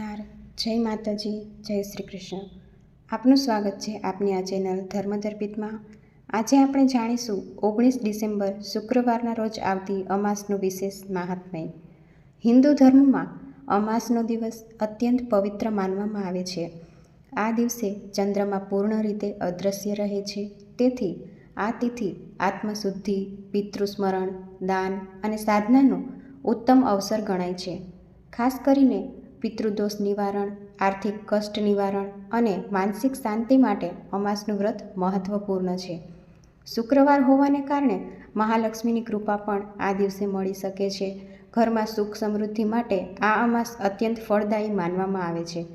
નમસ્કાર, જય માતાજી, જય શ્રી કૃષ્ણ. આપનું સ્વાગત છે આપની આ ચેનલ ધર્મદર્પિતમાં આજે આપણે જાણીશું, ઓગણીસ ડિસેમ્બર શુક્રવારના રોજ આવતી અમાસનું વિશેષ મહાત્મય. હિન્દુ ધર્મમાં અમાસનો દિવસ અત્યંત પવિત્ર માનવામાં આવે છે. આ દિવસે ચંદ્રમાં પૂર્ણ રીતે અદ્રશ્ય રહે છે. તેથી, આ તિથિ આત્મશુદ્ધિ, પિતૃસ્મરણ, દાન અને સાધનાનો ઉત્તમ અવસર ગણાય છે. ખાસ કરીને પિતૃદોષ નિવારણ, આર્થિક કષ્ટ નિવારણ અને માનસિક શાંતિ માટે અમાસનું વ્રત મહત્વપૂર્ણ છે. શુક્રવાર હોવાને કારણે મહાલક્ષ્મીની કૃપા પણ આ દિવસે મળી શકે છે. ઘરમાં સુખ સમૃદ્ધિ માટે આ અમાસ અત્યંત ફળદાયી માનવામાં આવે છે.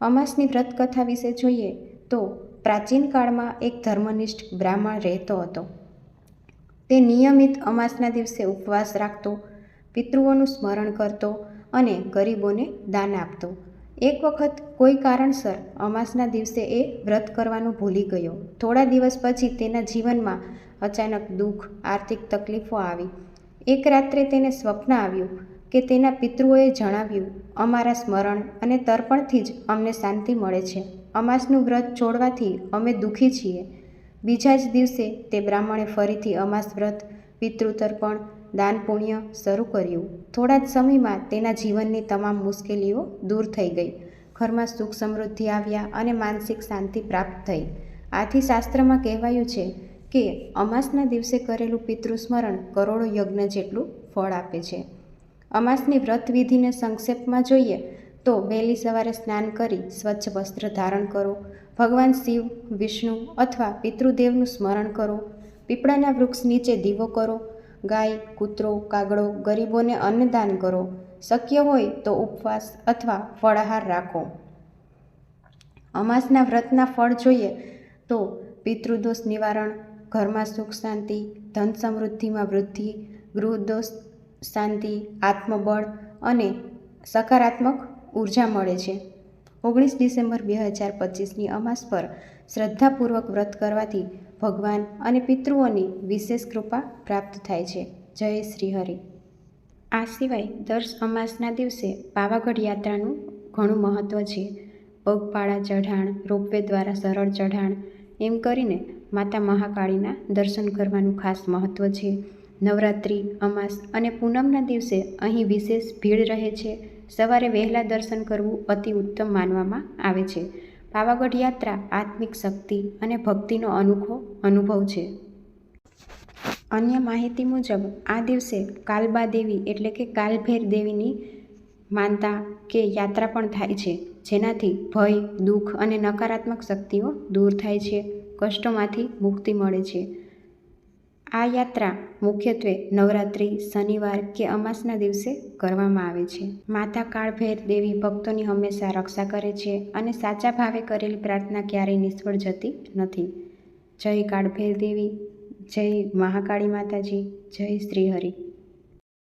અમાસની વ્રત કથા વિશે જોઈએ તો પ્રાચીન કાળમાં એક ધર્મનિષ્ઠ બ્રાહ્મણ રહેતો હતો. તે નિયમિત અમાસના દિવસે ઉપવાસ રાખતો, પિતૃઓનું સ્મરણ કરતો અને ગરીબોને દાન આપતો. એક વખત કોઈ કારણસર અમાસના દિવસે એ વ્રત કરવાનું ભૂલી ગયો. થોડા દિવસ પછી તેના જીવનમાં અચાનક દુઃખ, આર્થિક તકલીફો આવી. એક રાત્રે તેને સ્વપ્ન આવ્યું કે તેના પિતૃઓએ જણાવ્યું, અમારા સ્મરણ અને તર્પણથી જ અમને શાંતિ મળે છે. અમાસનું વ્રત છોડવાથી અમે દુઃખી છીએ. બીજા જ દિવસે તે બ્રાહ્મણે ફરીથી અમાસ વ્રત પિતૃતર્પણ દાન પુણ્ય શરૂ કર્યું. થોડા જ સમયમાં તેના જીવનની તમામ મુશ્કેલીઓ દૂર થઈ ગઈ. ઘરમાં સુખ સમૃદ્ધિ આવ્યા અને માનસિક શાંતિ પ્રાપ્ત થઈ. આથી શાસ્ત્રમાં કહેવાયું છે કે, અમાસના દિવસે કરેલું પિતૃસ્મરણ કરોડો યજ્ઞ જેટલું ફળ આપે છે. અમાસની વ્રત વિધિને સંક્ષેપમાં જોઈએ તો વહેલી સવારે સ્નાન કરી સ્વચ્છ વસ્ત્ર ધારણ કરો, ભગવાન શિવ, વિષ્ણુ અથવા પિતૃદેવનું સ્મરણ કરો, પીપળાના વૃક્ષ નીચે દીવો કરો ગાય, કૂતરો, કાગડો, ગરીબોને અન્નદાન કરો. શક્ય હોય તો ઉપવાસ અથવા ફળાહાર રાખો. અમાસના વ્રતના ફળ જોઈએ તો પિતૃદોષ નિવારણ, ઘરમાં સુખ શાંતિ, ધન સમૃદ્ધિમાં વૃદ્ધિ, ગૃહદોષ શાંતિ, આત્મબળ અને સકારાત્મક ઊર્જા મળે છે. ઓગણીસ ડિસેમ્બર બે હજાર પચીસની અમાસ પર શ્રદ્ધાપૂર્વક વ્રત કરવાથી ભગવાન અને પિતૃઓની વિશેષ કૃપા પ્રાપ્ત થાય છે. જય શ્રી હરિ આ સિવાય દર અમાસના દિવસે પાવાગઢ યાત્રાનું ઘણું મહત્ત્વ છે. પગપાળા ચઢાણ, રોપવે દ્વારા સરળ ચઢાણ, એમ કરીને માતા મહાકાળીના દર્શન કરવાનું ખાસ મહત્ત્વ છે. નવરાત્રિ, અમાસ અને પૂનમના દિવસે અહીં વિશેષ ભીડ રહે છે. સવારે વહેલા દર્શન કરવું અતિ ઉત્તમ માનવામાં આવે છે. પાવાગઢ યાત્રા આત્મિક શક્તિ અને ભક્તિનો અનોખો અનુભવ છે. અન્ય માહિતી મુજબ, આ દિવસે કાલબા દેવી એટલે કે કાલભેર દેવીની માનતા કે યાત્રા પણ થાય છે, જેનાથી ભય, દુઃખ અને નકારાત્મક શક્તિઓ દૂર થાય છે, કષ્ટોમાંથી મુક્તિ મળે છે. આ યાત્રા મુખ્યત્વે નવરાત્રિ, શનિવાર કે અમાસના દિવસે કરવામાં આવે છે. માતા કાળભૈર દેવી ભક્તોની હંમેશા રક્ષા કરે છે અને સાચા ભાવે કરેલી પ્રાર્થના ક્યારેય નિષ્ફળ જતી નથી. જય કાળભૈર દેવી, જય મહાકાળી માતાજી, જય શ્રી હરિ